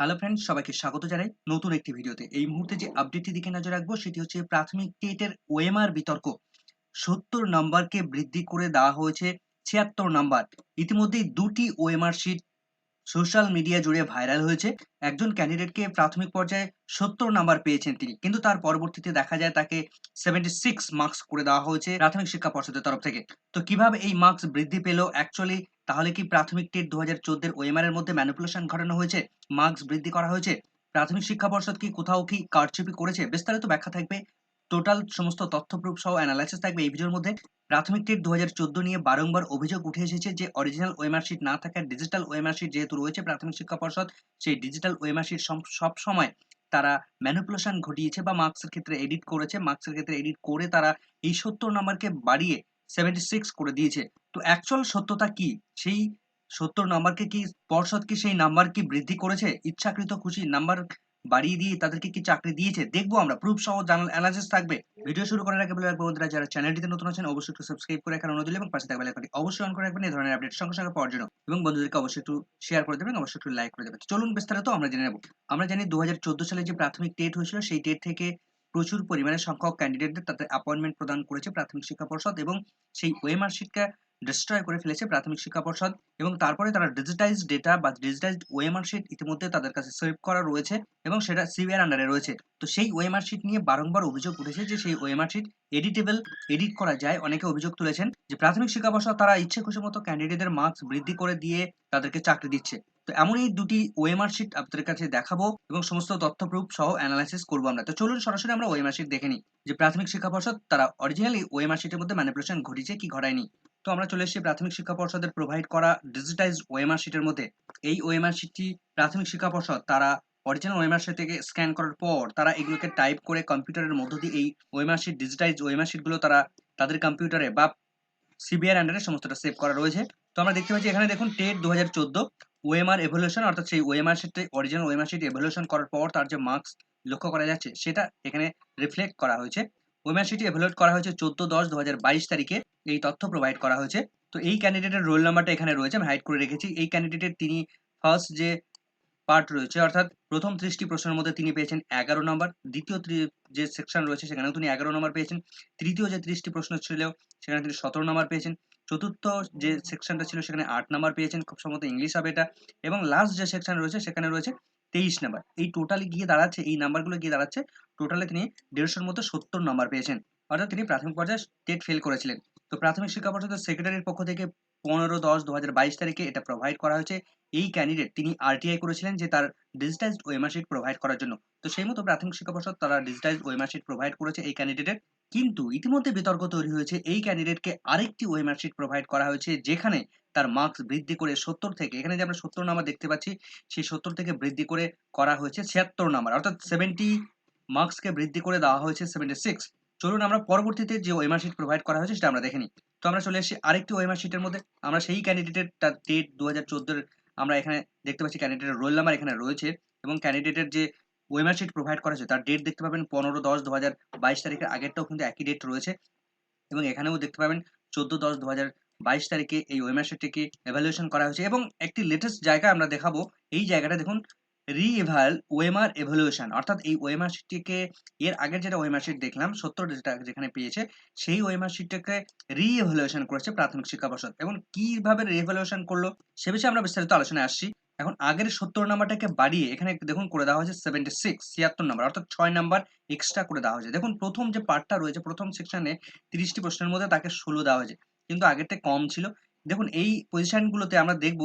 Hello friends সবাইকে স্বাগত জানাই নতুন একটি ভিডিওতে। এই মুহূর্তে যে আপডেটটি দিকে নজর রাখব, সেটি হচ্ছে প্রাথমিক টেটের ওএমআর বিতর্ক। সত্তর নাম্বারকে বৃদ্ধি করে দেওয়া হয়েছে ছিয়াত্তর নাম্বার ইতিমধ্যেই দুটি ওএমআর শিট সোশ্যাল মিডিয়া জুড়ে ভাইরাল হয়েছে। একজন ক্যান্ডিডেটকে প্রাথমিক পর্যায়ে সত্তর নাম্বার পেয়েছেন তিনি। কিন্তু তার পরবর্তীতে দেখা যায় তাকে সেভেন্টি সিক্স মার্কস করে দেওয়া হয়েছে প্রাথমিক শিক্ষা পর্ষদের তরফ থেকে। তো কীভাবে এই মার্কস বৃদ্ধি পেল অ্যাকচুয়ালি তাহলে কি প্রাথমিক টেট দু হাজার চোদ্দের ওএমআর এর মধ্যে ম্যানিপুলেশন ঘটানো হয়েছে? মার্কস বৃদ্ধি করা হয়েছে? প্রাথমিক শিক্ষা পর্ষদ কি কোথাও কি কারচুপি করেছে? বিস্তারিত ব্যাখ্যা থাকবে। টোটাল সমস্ত তথ্য প্রুফ সহ অ্যানালাইসিস থাকবে এই ভিডিওর মধ্যে। প্রাথমিক টেট দু হাজার চোদ্দ নিয়ে বারংবার অভিযোগ উঠে এসেছে যে অরিজিনাল ওএমআর শিট না থাকায় ডিজিটাল ওএমআর শিট যেহেতু রয়েছে প্রাথমিক শিক্ষা পর্ষদ, সেই ডিজিটাল ওএমআর শিট সব সময় তারা ম্যানিপুলেশন ঘটিয়েছে বা মার্কসের ক্ষেত্রে এডিট করেছে। মার্কসের ক্ষেত্রে এডিট করে তারা এই সত্তর নাম্বারকে বাড়িয়ে সেভেন্টি সিক্স করে দিয়েছে। তো অ্যাকচুয়াল সত্যতা কি? সেই সত্তর নাম্বারকে কি পর্ষদ কি সেই নাম্বার কি বৃদ্ধি করেছে? ইচ্ছাকৃত খুশি নাম্বার বাড়িয়ে দিয়ে তাদেরকে কি চাকরি দিয়েছে, দেখব আমরা। প্রুফ সহ জানাল অ্যানালিসিস থাকবে। ভিডিও শুরু করার আগে বলে রাখব বন্ধুরা, যারা চ্যানেলটিতে নতুন আছেন, অবশ্যই একটু সাবস্ক্রাইব করে রাখার অনুরোধ এবং পাশে থাকবে লাইকটি অবশ্যই অন করে রাখবেন। এই ধরনের আপডেট সঙ্গে সঙ্গে পাওয়ার জন্য। এবং বন্ধুদেরকে অবশ্যই একটু শেয়ার করে দেবেন, অবশ্যই একটু লাইক করে দেবেন। চলুন বিস্তারিত আমরা জেনে নেব। আমরা জানি দু হাজার চোদ্দ সালে যে প্রাথমিক টেট হয়েছিল, সেই টেট থেকে প্রচুর পরিমাণে সংখ্যক ক্যান্ডিডেটদের তাদের অ্যাপয়েন্টমেন্ট প্রদান করেছে প্রাথমিক শিক্ষা পর্ষদ এবং সেই ওএমআর শিটকে ডিস্ট্রয় করে ফেলেছে প্রাথমিক শিক্ষা পর্ষদ এবং তারপরে তারা ডিজিটাইজ ডেটা বা ডিজিটাইজড ওএমআর শিট ইতিমধ্যে তাদের কাছে সেভ করা রয়েছে এবং সেটা সিবিআর আন্ডারে রয়েছে। তো সেই ওএমআর শিট নিয়ে বারংবার অভিযোগ উঠেছে যে সেই ওএমআর শিট এডিটেবল এডিট করা যায়। অনেকে অভিযোগ তুলেছেন যে প্রাথমিক শিক্ষা পর্ষদ তারা ইচ্ছে খুশি মতো ক্যান্ডিডেটের মার্কস বৃদ্ধি করে দিয়ে তাদেরকে চাকরি দিচ্ছে। তো এমনই দুটি ওএমআর শিট আপনাদের কাছে দেখাবো এবং সমস্ত তথ্য প্রুফ সহ অ্যানালাইসিস করব আমরা। তো চলুন সরাসরি আমরা ওএমআর শিট দেখে নিই যে প্রাথমিক শিক্ষা পর্ষদ তারা অরিজিনালি ওএমআর শিটের মধ্যে ম্যানিপুলেশন ঘটিয়েছে কি ঘটায়নি। তো আমরা চলে এসেছি প্রাথমিক শিক্ষা পর্ষদের প্রোভাইড করা ডিজিটাইজ ওএমআর শিটের মধ্যে। এই ওএমআর শিটটি প্রাথমিক শিক্ষা পর্ষদ, তারা অরিজিনাল ওএমআর শিট থেকে স্ক্যান করার পর তারা এগুলোকে টাইপ করে কম্পিউটারের মধ্য দিয়ে এই ওএমআর শিট ডিজিটাইজ ওএমআর শিটগুলো তারা তাদের কম্পিউটারে বা সিবিআর আন্ডারে সমস্তটা সেভ করা রয়েছে। তো আমরা দেখতে পাচ্ছি এখানে দেখুন টেট দু হাজার চোদ্দ ওএমআর এভলিউশন অর্থাৎ সেই ওএমআর শিটে অরিজিনাল ওএমআর শিট এভলিউশন করার পর তার যে মার্কস লক্ষ্য করা যাচ্ছে, সেটা এখানে রিফ্লেক্ট করা হয়েছে। ওএমআর সিটি এভলিউট করা হয়েছে চোদ্দ দশ দু হাজার বাইশ তারিখে। এই তথ্য প্রোভাইড করা হয়েছে। তো এই ক্যান্ডিডেটের রোল নাম্বারটা এখানে রয়েছে, আমি হাইড করে রেখেছি। এই ক্যান্ডিডেটের তিনি ফার্স্ট যে পার্ট রয়েছে, অর্থাৎ প্রথম ত্রিশটি প্রশ্নের মধ্যে তিনি পেয়েছেন এগারো নম্বর দ্বিতীয় যে সেকশন রয়েছে সেখানেও তিনি এগারো নম্বর পেয়েছেন, তৃতীয় যে ত্রিশটি প্রশ্ন ছিল সেখানে তিনি সতেরো নম্বর পেয়েছেন, চতুর্থ যে সেকশনটা ছিল সেখানে আট নাম্বার পেয়েছেন, খুব সম্ভবত ইংলিশ হবে এটা, এবং লাস্ট যে সেকশন রয়েছে সেখানে রয়েছে তেইশ নাম্বার এই টোটালে গিয়ে দাঁড়াচ্ছে, এই নাম্বারগুলো গিয়ে দাঁড়াচ্ছে টোটালে তিনি দেড়শোর মতো সত্তর নাম্বার পেয়েছেন। অর্থাৎ তিনি প্রাথমিক পর্যায়ে টেট ফেল করেছিলেন। তো প্রাথমিক শিক্ষা পর্ষদের সেক্রেটারির পক্ষ থেকে পনেরো দশ দু তারিখে এটা প্রোভাইড করা হয়েছে। এই ক্যান্ডিডেট তিনি আরটিআই করেছিলেন যে তার ডিজিটাইজড ওয়েমার শিট প্রোভাইড করার জন্য। তো সেই মতো প্রাথমিক শিক্ষা পর্ষদ তারা ডিজিটাইজড ওয়েমার শিট প্রোভাইড করেছে এই ক্যান্ডিডেটের কিন্তু ইতিমধ্যে বিতর্ক তৈরি হয়েছে, এই ক্যান্ডিডেটকে আরেকটি ওয়েমার শিট প্রোভাইড করা হয়েছে, যেখানে তার মার্কস বৃদ্ধি করে সত্তর থেকে, এখানে যে আমরা সত্তর নাম্বার দেখতে পাচ্ছি, সেই সত্তর থেকে বৃদ্ধি করে করা হয়েছে ছিয়াত্তর নাম্বার অর্থাৎ সেভেন্টি মার্কসকে বৃদ্ধি করে দেওয়া হয়েছে সেভেন্টি সিক্স চলুন আমরা পরবর্তীতে যে ওয়েমার শিট প্রোভাইড করা হয়েছে সেটা আমরা দেখে নিই। তো আমরা চলে এসেছি আরেকটি ওয়েমার শিটের মধ্যে। আমরা সেই ক্যান্ডিডেটের তার ডেট দু হাজার আমরা এখানে দেখতে পাচ্ছি ক্যান্ডিডেটের রোল নাম্বার এখানে রয়েছে এবং ক্যান্ডিডেটের যে ওয়েমার শিট প্রোভাইড করা হয়েছে তার ডেট দেখতে পাবেন পনেরো দশ দু হাজার বাইশ তারিখের আগেরটাও কিন্তু একই ডেট রয়েছে। এবং এখানেও দেখতে পাবেন চোদ্দ দশ দু হাজার বাইশ তারিখে এই ওয়েমার শিটটিকে এভালুয়েশন করা হয়েছে। এবং একটি লেটেস্ট জায়গা আমরা দেখাবো। এই জায়গাটা দেখুন রিএভাল ওয়েমার এভলিউশন, অর্থাৎ এই ওয়েমার শিটটিকে এর আগের যেটা ওয়েমার শিট দেখলাম, সত্তর যেখানে পেয়েছে, সেই ওয়েমার শিটটাকে রিএভালুয়েশন করেছে প্রাথমিক শিক্ষা পর্ষদ। এবং কীভাবে রিএভালুয়েশন করল, সে বিষয়ে আমরা বিস্তারিত আলোচনায় আসছি। এখন আগের সত্তর নাম্বারটাকে বাড়িয়ে, এখানে দেখুন করে দেওয়া হয়েছে সেভেন্টি সিক্স ছিয়াত্তর নাম্বার, অর্থাৎ ছয় নাম্বার এক্সট্রা করে দেওয়া হয়েছে। দেখুন প্রথম যে পার্টটা রয়েছে, প্রথম সেকশনে তিরিশটি প্রশ্নের মধ্যে তাকে ষোলো দেওয়া হয়েছে। কিন্তু আগেরটা কম ছিল। দেখুন এই পজিশনগুলোতে আমরা দেখব,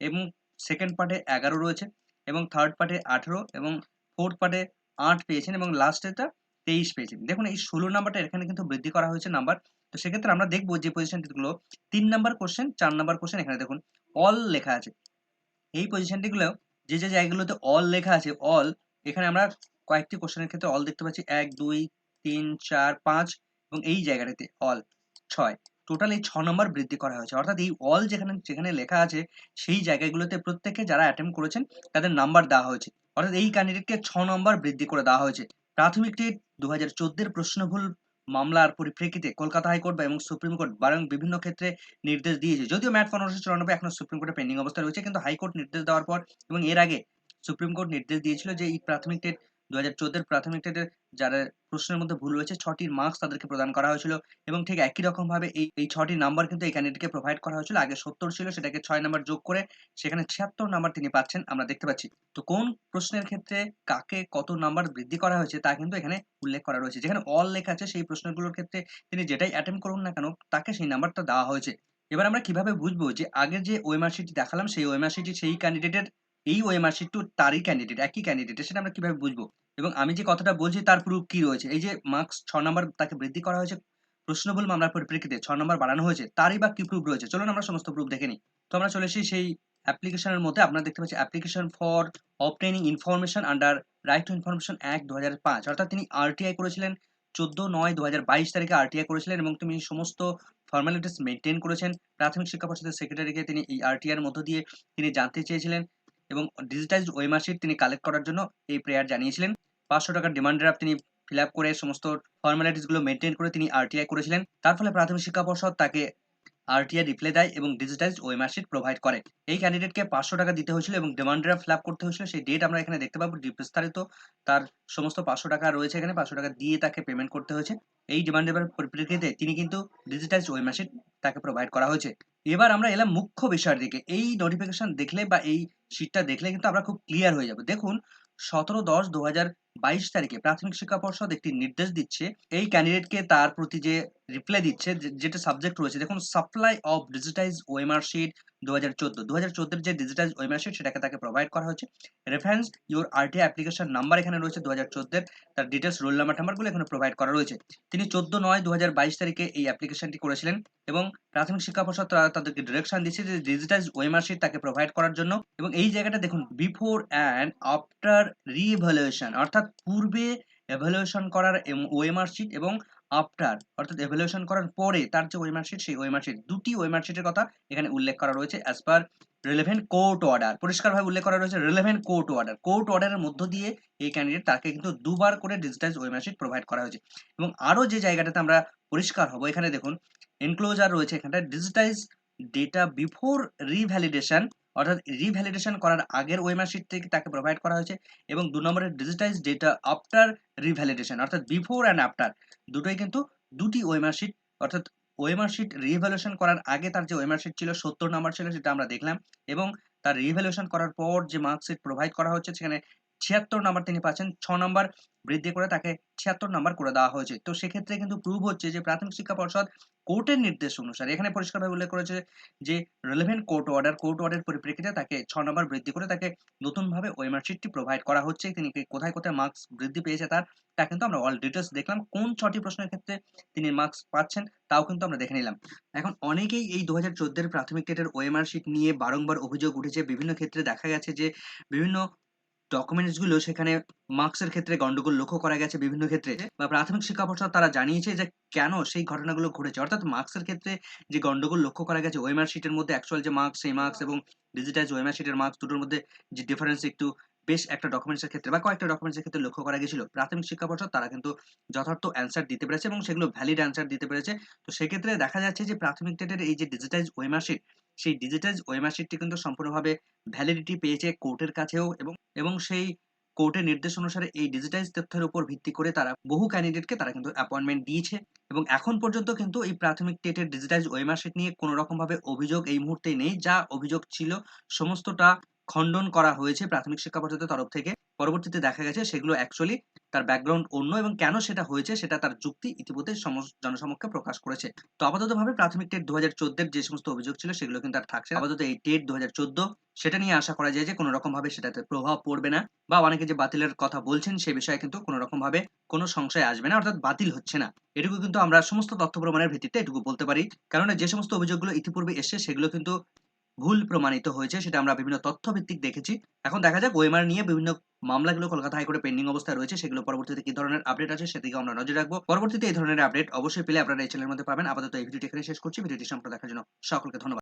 এবং সেকেন্ড পার্টে এগারো রয়েছে। এবং থার্ড পার্টে আঠেরো এবং ফোর্থ পার্টে আট পেয়েছেন এবং লাস্টেটা তেইশ পেয়েছেন। দেখুন, এই ষোলো নাম্বারটা এখানে কিন্তু বৃদ্ধি করা হয়েছে নাম্বার তো সেক্ষেত্রে আমরা দেখব যে পজিশনটিগুলো তিন নাম্বার কোশ্চেন চার নাম্বার কোশ্চেন এখানে দেখুন অল লেখা আছে। এই পজিশনটিগুলো যে যে জায়গাগুলোতে অল লেখা আছে অল এখানে আমরা কয়েকটি কোশ্চেনের ক্ষেত্রে অল দেখতে পাচ্ছি। এক, দুই, তিন, চার, পাঁচ এবং এই জায়গাটাতে অল ছয়। টোটাল এই ছ নম্বর বৃদ্ধি করা হয়েছে। অর্থাৎ এই অল যেখানে যেখানে লেখা আছে, সেই জায়গাগুলোতে প্রত্যেকে যারা অ্যাটেম্প করেছেন, তাদের নাম্বার দেওয়া হয়েছে। অর্থাৎ এই ক্যান্ডিডেটকে ছ নম্বর বৃদ্ধি করে দেওয়া হয়েছে। প্রাথমিক টেট দু হাজার চোদ্দের প্রশ্নভুল মামলার পরিপ্রেক্ষিতে কলকাতা হাইকোর্ট এবং সুপ্রিম কোর্ট বরং বিভিন্ন ক্ষেত্রে নির্দেশ দিয়েছে। যদিও ম্যাট পনেরোশো চুরানব্বই এখনও সুপ্রিম কোর্টে পেন্ডিং অবস্থা রয়েছে, কিন্তু হাইকোর্ট নির্দেশ দেওয়ার পর এবং এর আগে সুপ্রিম কোর্ট নির্দেশ দিয়েছিল যে এই প্রাথমিক টেট দু হাজার চোদ্দের প্রাথমিক যারা প্রশ্নের মধ্যে ভুল রয়েছে ছটির মার্কস তাদেরকে প্রদান করা হয়েছিল এবং ঠিক একই রকম ভাবে এই এই ছটি নাম্বার কিন্তু এই ক্যান্ডিডেটকে প্রোভাইড করা হয়েছিল। আগে সত্তর ছিল, সেটাকে ছয় নাম্বার যোগ করে সেখানে ছিয়াত্তর নাম্বার তিনি পাচ্ছেন, আমরা দেখতে পাচ্ছি। তো কোন প্রশ্নের ক্ষেত্রে কাকে কত নাম্বার বৃদ্ধি করা হয়েছে তা কিন্তু এখানে উল্লেখ করা রয়েছে। যেখানে অল লেখা আছে সেই প্রশ্নগুলোর ক্ষেত্রে তিনি যেটাই অ্যাটেম্প করুন না কেন, তাকে সেই নাম্বারটা দেওয়া হয়েছে। এবার আমরা কীভাবে বুঝব যে আগের যে ওএমআর শিটটি দেখালাম, সেই ওএমআর শিটটি সেই ক্যান্ডিডেটের এই ওএমআর শিট টু তারই ক্যান্ডিডেট একই ক্যান্ডিডেট সেটা আমরা কীভাবে বুঝব? এবং আমি যে কথাটা বলছি তার প্রুফ কি রয়েছে? এই যে মার্কস ছ নম্বর তাকে বৃদ্ধি করা হয়েছে প্রশ্নবল মামলার পরিপ্রেক্ষিতে ছ নম্বর বাড়ানো হয়েছে, তারই বা কি প্রুফ রয়েছে? চলুন আমরা সমস্ত প্রুফ দেখে নিই। তো আমরা চলে এসেছি সেই অ্যাপ্লিকেশনের মধ্যে, আপনারা দেখতে পাচ্ছি application for obtaining information under right to information act দু হাজার পাঁচ। অর্থাৎ তিনি আরটিআই করেছিলেন, চোদ্দ নয় দু তারিখে আরটিআই করেছিলেন এবং তিনি সমস্ত ফর্মালিটিস মেনটেন করেছেন। প্রাথমিক শিক্ষা পর্ষদের সেক্রেটারিকে তিনি এই আরটিআর মধ্য দিয়ে তিনি জানতে চেয়েছিলেন। এবং ডিজিটাইজড ওয়েমার্কশিট তিনি কালেক্ট করার জন্য এই প্রেয়ার জানিয়েছিলেন। পাঁচশো টাকার ডিমান্ড ড্রাফট তিনি ফিল আপ করে সমস্ত ফর্মালিটিসগুলো মেনটেন করে তিনি আরটিআই করেছিলেন। তার ফলে প্রাথমিক শিক্ষা পর্ষদ তাকে আরটিআই রিপ্লে দেয় এবং ডিজিটাইজড ওয়েমার্কশিট প্রোভাইড করে। এই ক্যান্ডিডেটকে পাঁচশো টাকা দিতে হয়েছিল এবং ডিমান্ড ড্রাফট ফিল আপ করতে হয়েছিল। সেই ডেট আমরা এখানে দেখতে পাবো বিস্তারিত। তার সমস্ত পাঁচশো টাকা রয়েছে এখানে। পাঁচশো টাকা দিয়ে তাকে পেমেন্ট করতে হয়েছে। এই ডিমান্ড ড্রাফটের পরিপ্রেক্ষিতে তিনি কিন্তু ডিজিটাইজড ওয়েমার্কশিট তাকে প্রোভাইড করা হয়েছে। এবার আমরা এলাম মুখ্য বিষয়ের দিকে। এই নোটিফিকেশন দেখলে বা এই শীটটা দেখলে কিন্তু আমরা খুব ক্লিয়ার হয়ে যাব। দেখুন, সতেরো দশ দু বাইশ তারিখে প্রাথমিক শিক্ষা পর্ষদ একটি নির্দেশ দিচ্ছে, এই ক্যান্ডিডেটকে তার প্রতি যে রিপ্লাই দিচ্ছে যেটা সাবজেক্ট রয়েছে, দেখুন supply of digitize OMR sheet দু হাজার চোদ্দ দু হাজার চোদ্দের যে ডিজিটাইজ ওয়েমার শিট সেটাকে তাকে প্রোভাইড করা হচ্ছে reference your RT application number এখানে রয়েছে দু হাজার চোদ্দের, তার ডিটেলস রোল নাম্বার নাম্বারগুলো এখানে প্রোভাইড করা রয়েছে। তিনি চোদ্দ নয় দু হাজার বাইশ তারিখে এই অ্যাপ্লিকেশনটি করেছিলেন এবং প্রাথমিক শিক্ষা পর্ষদ তাদেরকে ডিরেকশন দিচ্ছে যে ডিজিটাইজ ওয়েমার শিট তাকে প্রোভাইড করার জন্য এবং এই জায়গাটা দেখুন বিফোর অ্যান্ড আফটার রিভ্যালুয়েশন অর্থাৎ পূর্বে এভালুয়েশন করার ওয়েমার শিট এবং আফটার অর্থাৎ এভালুয়েশন করার পরে তার যে ওয়েমার শিট সেই ওয়েমার শিট দুটি ওয়েমার শিটের কথা এখানে উল্লেখ করা রয়েছে as per relevant court order পরিষ্কারভাবে উল্লেখ করা রয়েছে রিলেভেন্ট কোর্ট অর্ডার কোর্ট অর্ডারের মধ্য দিয়ে এই ক্যান্ডিডেট তাকে কিন্তু দুবার করে ডিজিটাইজ ওয়েমার শিট প্রোভাইড করা হয়েছে। এবং আরও যে জায়গাটাতে আমরা পরিষ্কার হব, এখানে দেখুন এনক্লোজার রয়েছে এখানটা ডিজিটাইজ ডেটা বিফোর রিভ্যালিডেশন অর্থাৎ রিভ্যালিডেশন করার আগের ওই মার্কশিট থেকে তাকে প্রোভাইড করা হয়েছে এবং দু নম্বরের ডিজিটাইজ ডেটা আফটার রিভ্যালিডেশন অর্থাৎ বিফোর অ্যান্ড আফটার দুটোই কিন্তু দুটি ওয়েমার শিট অর্থাৎ ওয়েমার শিট রিভ্যালুয়েশন করার আগে তার যে ওয়েমার শিট ছিল, সত্তর নম্বর ছিল, সেটা আমরা দেখলাম এবং তার রিভ্যালুয়েশন করার পর যে মার্কশিট প্রোভাইড করা হচ্ছে, সেখানে ছিয়াত্তর নাম্বার তিনি পাচ্ছেন। ছ নাম্বার বৃদ্ধি করে তাকে ছিয়াত্তর নাম্বার করে দেওয়া হয়েছে। তো সেক্ষেত্রে কিন্তু প্রুভ হচ্ছে যে প্রাথমিক শিক্ষা পর্ষদ কোর্টের নির্দেশ অনুসারে, এখানে পরিষ্কারভাবে উল্লেখ করেছে যে relevant court order court order পরিপ্রেক্ষিতে তাকে ছ নম্বর বৃদ্ধি করে তাকে নতুনভাবে ওই মার্কশিটটি প্রোভাইড করা হচ্ছে। তিনি কোথায় কোথায় মার্কস বৃদ্ধি পেয়েছে তার, তা কিন্তু আমরা অল ডিটেলস দেখলাম। কোন ছটি প্রশ্নের ক্ষেত্রে তিনি মার্কস পাচ্ছেন তাও কিন্তু আমরা দেখে নিলাম। এখন অনেকেই এই দু হাজার চোদ্দের প্রাথমিক টেটের ওএমআর নিয়ে বারংবার অভিযোগ উঠেছে। বিভিন্ন ক্ষেত্রে দেখা গেছে যে বিভিন্ন ডকুমেন্টসগুলো সেখানে মার্কসের ক্ষেত্রে গন্ডগোল লক্ষ্য করা গেছে বিভিন্ন ক্ষেত্রে বা প্রাথমিক শিক্ষা পর্ষদ তারা জানিয়েছে যে কেন সেই ঘটনাগুলো ঘটেছে। অর্থাৎ মার্কসের ক্ষেত্রে যে গন্ডগোল লক্ষ্য করা গেছে ওয়েমার শিটের মধ্যে অ্যাকচুয়াল যে মার্কস সেই মার্কস এবং ডিজিটাইজ ওয়েমার শিটের মার্কস দুটোর মধ্যে যে ডিফারেন্স একটু বেশ একটা ডকুমেন্টসের ক্ষেত্রে বা কয়েকটা ডকুমেন্টসের ক্ষেত্রে লক্ষ্য করা গেছিল প্রাথমিক শিক্ষা পর্ষদ তারা কিন্তু যথার্থ অ্যান্সার দিতে পেরেছে এবং সেগুলো ভ্যালিড অ্যান্সার দিতে পেরেছে। তো সেক্ষেত্রে দেখা যাচ্ছে যে প্রাথমিক টেটের এই যে ডিজিটাইজ ওয়েমার শিট সেই ডিজিটাইজ ওয়েমার শিটটি কিন্তু সম্পূর্ণভাবে ভ্যালিডিটি পেয়েছে কোর্টের কাছেও এবং এবং সেই কোর্টের নির্দেশ অনুসারে এই ডিজিটাইজ তথ্যের উপর ভিত্তি করে তারা বহু ক্যান্ডিডেটকে তারা কিন্তু অ্যাপয়েন্টমেন্ট দিয়েছে এবং এখন পর্যন্ত কিন্তু এই প্রাথমিক টেটের ডিজিটাইজ ওয়েমার্কশিট নিয়ে কোনো রকমভাবে অভিযোগ এই মুহূর্তে নেই। যা অভিযোগ ছিল সমস্তটা খণ্ডন করা হয়েছে প্রাথমিক শিক্ষা পর্ষদের তরফ থেকে। পরবর্তীতে দেখা গেছে সেগুলো অ্যাকচুয়ালি তার ব্যাকগ্রাউন্ড অন্য এবং কেন সেটা হয়েছে সেটা তার যুক্তি ইতিমধ্যে জনসমক্ষে প্রকাশ করেছে। তো আপাতত ভাবে প্রাথমিক টেট দু হাজার যে সমস্ত অভিযোগ ছিল সেগুলো কিন্তু আর থাকছে আপাতত এই টেট দু হাজার চোদ্দ সেটা নিয়ে আশা করা যায় যে কোনো রকম ভাবে সেটাতে প্রভাব পড়বে না বা অনেকে যে বাতিলের কথা বলছেন সে বিষয়ে কিন্তু কোনো রকম ভাবে কোনো সংশয় আসবে না, অর্থাৎ বাতিল হচ্ছে না। এটুকু কিন্তু আমরা সমস্ত তথ্য প্রমাণের ভিত্তিতে এটুকু বলতে পারি। কারণ যে সমস্ত অভিযোগগুলো ইতিপূর্বে এসে সেগুলো কিন্তু ভুল প্রমাণিত হয়েছে, সেটা আমরা বিভিন্ন তথ্য ভিত্তিক দেখেছি। এখন দেখা যাক ওয়েমার নিয়ে বিভিন্ন মামলাগুলো কলকাতা হাইকোর্টে পেন্ডিং অবস্থায় রয়েছে, সেগুলো পরবর্তীতে কি ধরনের আপডেট আছে সেদিকে আমরা নজর রাখব। পরবর্তীতে এই ধরনের আপডেট অবশ্যই পেলে আপনারা এই চ্যানেলের মধ্যে পাবেন। আপাতত এই ভিডিওটি এখানে শেষ করছি। ভিডিওটি সম্পর্কে দেখার জন্য সকলকে ধন্যবাদ।